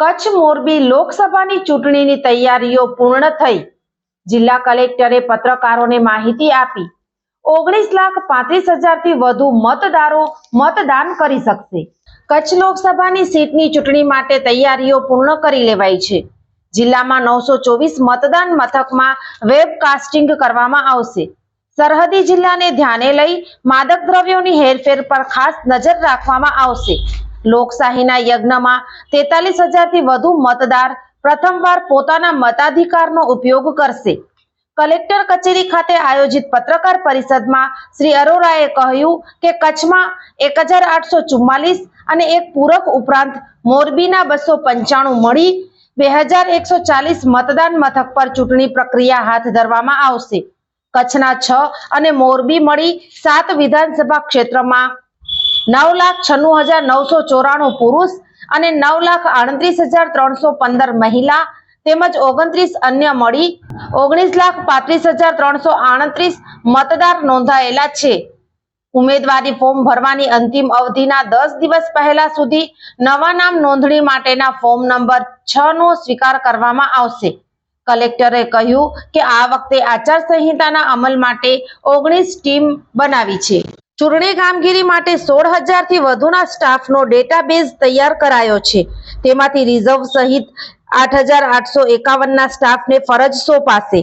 Kutch Morbi લોકસભાની ચૂંટણીની તૈયારીઓ પૂર્ણ થઈ. જિલ્લા કલેક્ટરે પત્રકારોને માહિતી આપી. ઓગણીસ લાખ પાંત્રીસ હજારથી વધુ મતદારો મતદાન કરી શકશે. કચ્છ લોકસભાની સીટની ચૂંટણી માટે તૈયારીઓ પૂર્ણ કરી લેવાઈ છે. જિલ્લામાં નવસો ચોવીસ મતદાન મથકમાં વેબકાસ્ટિંગ કરવામાં આવશે. સરહદી જિલ્લાને ધ્યાને લઈ માદક દ્રવ્યોની હેરફેર પર ખાસ નજર રાખવામાં આવશે. લોકશાહીના યજ્ઞમાં તેતાલીસ હજારથી વધુ મતદાર પ્રથમવાર પોતાના મતાધિકારનો ઉપયોગ કરશે. કલેક્ટર કચેરી ખાતે આયોજિત પત્રકાર પરિષદમાં શ્રી અરોરાએ કહ્યું કે કચ્છમાં એક હજાર આઠસો ચુમ્માલીસ અને એક પૂરક ઉપરાંત મોરબીના બસો પંચાણું મળી બે હજાર એકસો ચાલીસ મતદાન મથક પર ચૂંટણી પ્રક્રિયા હાથ ધરવામાં આવશે. કચ્છના છ અને મોરબી મળી સાત વિધાનસભા ક્ષેત્રમાં નવ લાખ છન્નું હજાર નવસો ચોરાણું પુરુષ અને નવ લાખ આડત્રીસ હજાર ત્રણસો પંદર મહિલા તેમજ ઓગણત્રીસ અન્ય મળી. ઓગણીસ લાખ પાંત્રીસ હજાર ત્રણસો આડત્રીસ મતદાર નોંધાયેલા છે. ઉમેદવારી ફોર્મ ભરવાની અંતિમ અવધિના દસ દિવસ પહેલા સુધી નવા નામ નોંધણી માટેના ફોર્મ નંબર છ નો સ્વીકાર કરવામાં આવશે. કલેક્ટરે કહ્યું કે આ વખતે આચારસંહિતાના અમલ માટે ઓગણીસ ટીમ બનાવી છે. ચૂંટણી કામગીરી માટે સોળ હજારથી વધુના સ્ટાફનો ડેટાબેઝ તૈયાર કરાયો છે. તેમાંથી રિઝર્વ સહિત આઠ હજાર આઠસો એકાવનના સ્ટાફને ફરજ સોંપાશે.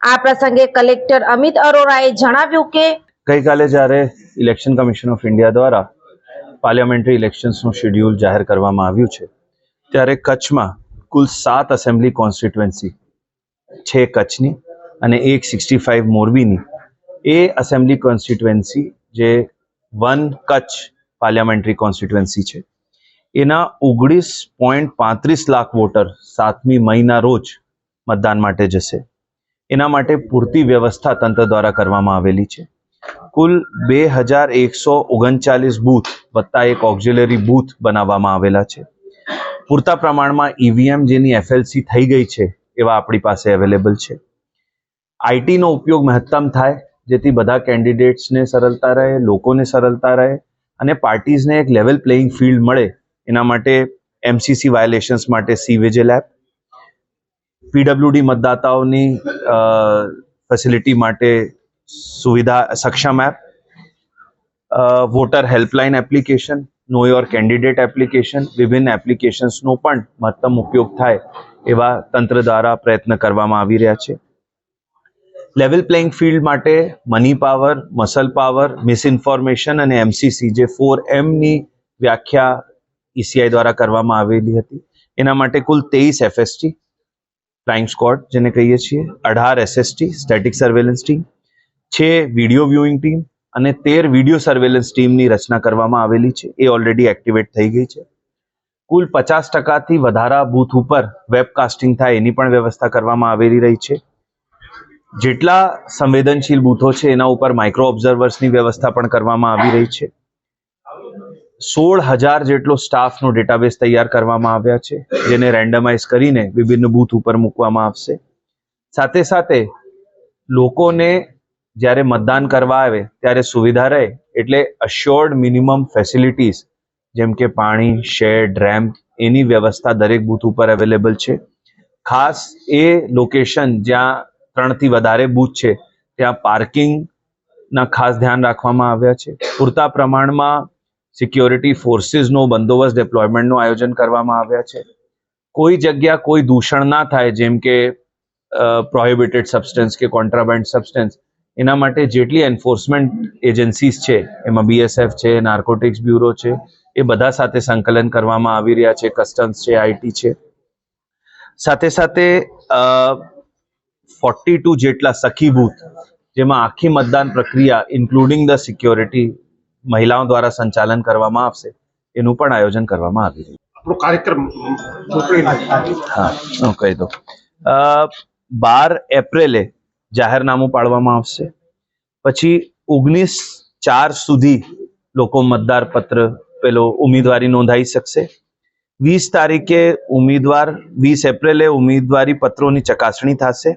આ પ્રસંગે કલેક્ટર અમિત અરોરાએ જણાવ્યું કે ગઈકાલે જ્યારે ઇલેક્શન કમિશન ઓફ ઇન્ડિયા દ્વારા પાર્લિયામેન્ટરી ઇલેક્શન્સનું શેડ્યુલ જાહેર કરવામાં આવ્યું છે, ત્યારે કચ્છમાં કુલ સાત એસેમ્બલી કોન્સ્ટિટ્યુએન્સી છે કચ્છની અને એક સિક્સટી ફાઇવ મોરબીની. એ એસેમ્બલી કોન્સ્ટિટ્યુએન્સી જે વન કચ્છ પાર્લિયામેન્ટરી કોન્સ્ટિટ્યુએન્સી છે. એના ઓગણીસ પોઈન્ટ પાંત્રીસ લાખ વોટર સાતમી મહિના રોજ મતદાન માટે જશે. એના માટે પૂરતી વ્યવસ્થા તંત્ર દ્વારા કરવામાં આવેલી છે. કુલ બે હજાર એકસો ઓગણચાલીસ બૂથ વત્તા એક ઓક્ઝિલરી બૂથ બનાવવામાં આવેલા છે. પૂરતા પ્રમાણમાં ઈવીએમ જેની એફએલસી થઈ ગઈ છે એવા આપણી પાસે અવેલેબલ છે. આઈટીનો ઉપયોગ મહત્તમ થાય જેથી બધા કેન્ડિડેટ્સને સરળતા રહે, લોકોને સરળતા રહે અને પાર્ટીઝને એક લેવલ પ્લેઇંગ ફિલ્ડ મળે. એના માટે એમસીસી વાયોલેશન્સ માટે સી વિજિલ એપ પીડબ્લ્યુડી મતદાતાઓની ફેસિલિટી માટે સુવિધા, Saksham app voter helpline application know your candidate application વિભિન્ન એપ્લિકેશન્સનો પણ મહત્તમ ઉપયોગ થાય એવા તંત્ર દ્વારા પ્રયત્ન કરવામાં આવી રહ્યા છે. લેવલ પ્લેઇંગ ફિલ્ડ માટે money power, muscle power, misinformation અને એમસીસી જે ફોર એમની વ્યાખ્યા ઈસીઆઈ દ્વારા કરવામાં આવેલી હતી. એના માટે કુલ તેવીસ એફએસટી ફ્લાઇંગ સ્કોડ જેને કહીએ છીએ, અઢાર એસએસટી સ્ટેટિક સર્વેલન્સ ટીમ છે વીડિયો વ્યુઇંગ ટીમ અને તેર વીડિયો સર્વેલન્સ ટીમની રચના કરવામાં આવેલી છે. એ ઓલરેડી એક્ટિવેટ થઈ ગઈ છે. કુલ પચાસ ટકાથી વધારા બૂથ ઉપર વેબકાસ્ટિંગ થાય એની પણ વ્યવસ્થા કરવામાં આવેલી રહી છે. જેટલા સંવેદનશીલ બૂથો છે, એના ઉપર માઇક્રો ઓબ્ઝર્વર્સની વ્યવસ્થા પણ કરવામાં આવી રહી છે. સોળ હજાર જેટલો સ્ટાફનો ડેટાબેઝ તૈયાર કરવામાં આવ્યા છે, જેને રેન્ડમાઇઝ કરીને વિભિન્ન બૂથ ઉપર મૂકવામાં આવશે. સાથે સાથે લોકોને જ્યારે મતદાન કરવા આવે, ત્યારે સુવિધા રહે એટલે અશ્યોર્ડ મિનિમમ ફેસિલિટીઝ જેમ કે પાણી શેડ રેમ્પ એની વ્યવસ્થા દરેક બૂથ ઉપર અવેલેબલ છે. ખાસ એ લોકેશન જ્યાં ત્રણથી વધારે બૂથ છે. ત્યાં પાર્કિંગના ખાસ ધ્યાન રાખવામાં આવ્યા છે. પૂરતા પ્રમાણમાં સિક્યોરિટી ફોર્સીસનો બંદોબસ્ત ડિપ્લોયમેન્ટનું આયોજન કરવામાં આવ્યા છે. કોઈ જગ્યા કોઈ દૂષણ ના થાય, જેમ કે પ્રોહિબિટેડ સબસ્ટન્સ કે કોન્ટ્રાબેન્ડ સબસ્ટન્સ એના માટે જેટલી એન્ફોર્સમેન્ટ એજન્સીસ છે, એમાં બીએસએફ છે નાર્કોટિક્સ બ્યુરો છે, એ બધા સાથે સંકલન કરવામાં આવી રહ્યા છે. કસ્ટમ્સ છે આઈટી છે. સાથે સાથે ફોર્ટી ટુ જેટલા સખી બૂથ જેમાં આખી મતદાન પ્રક્રિયા ઇન્ક્લુડિંગ ધ સિક્યોરિટી મહિલાઓ દ્વારા સંચાલન કરવામાં આવશે એનું પણ આયોજન કરવામાં આવી રહ્યું. આપણો કાર્યક્રમ હા હું કહી દઉં. બાર એપ્રિલે જાહેરનામું પાડવામાં આવશે. પછી ઓગણીસ ચાર સુધી લોકો મતદાર પત્ર પેલો ઉમેદવારી નોંધાઈ શકશે. વીસ તારીખે ઉમેદવાર વીસ એપ્રિલે ઉમેદવારી પત્રોની ચકાસણી થશે.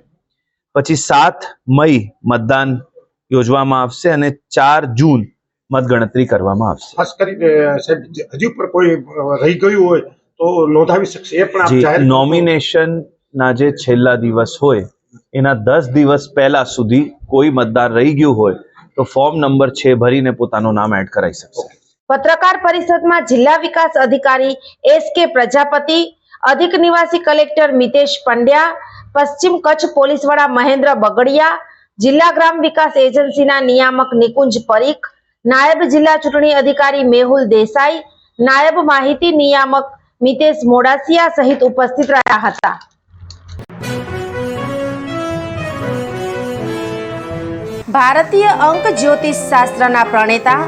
પછી સાત મઈ મતદાન યોજવામાં આવશે અને ચાર જૂન મતગણતરી કરવામાં આવશે ખાસ કરીને સાહેબ જે પણ કોઈ રહી ગયું હોય તો નોંધાવી શકશે એ પણ આપ જે જાહેર કરશો. નોમિનેશન ના જે છેલ્લા દિવસ હોય એના દસ દિવસ પહેલા સુધી કોઈ મતદાર રહી ગયું હોય તો ફોર્મ નંબર છે ભરીને પોતાનું નામ એડ કરાવી શકશે પત્રકાર પરિષદમાં જિલ્લા વિકાસ અધિકારી એસ કે પ્રજાપતિ અધિક નિવાસી કલેક્ટર મિતેશ પંડ્યા, પશ્ચિમ કચ્છ પોલીસ વડા મહેન્દ્ર બગડિયા, જિલ્લા ગ્રામ વિકાસ એજન્સીના નિયામક નિકુંજ પરીખ, નાયબ જિલ્લા ચૂંટણી અધિકારી મેહુલ દેસાઈ, નાયબ માહિતી નિયામક મિતેશ મોડાસિયા સહિત ઉપસ્થિત રહ્યા હતા. ભારતીય અંક જ્યોતિષ શાસ્ત્રના પ્રણેતા,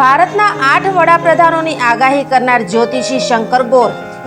ભારતના આઠ વડાપ્રધાનોની આગાહી કરનાર જ્યોતિષી શંકર ગોર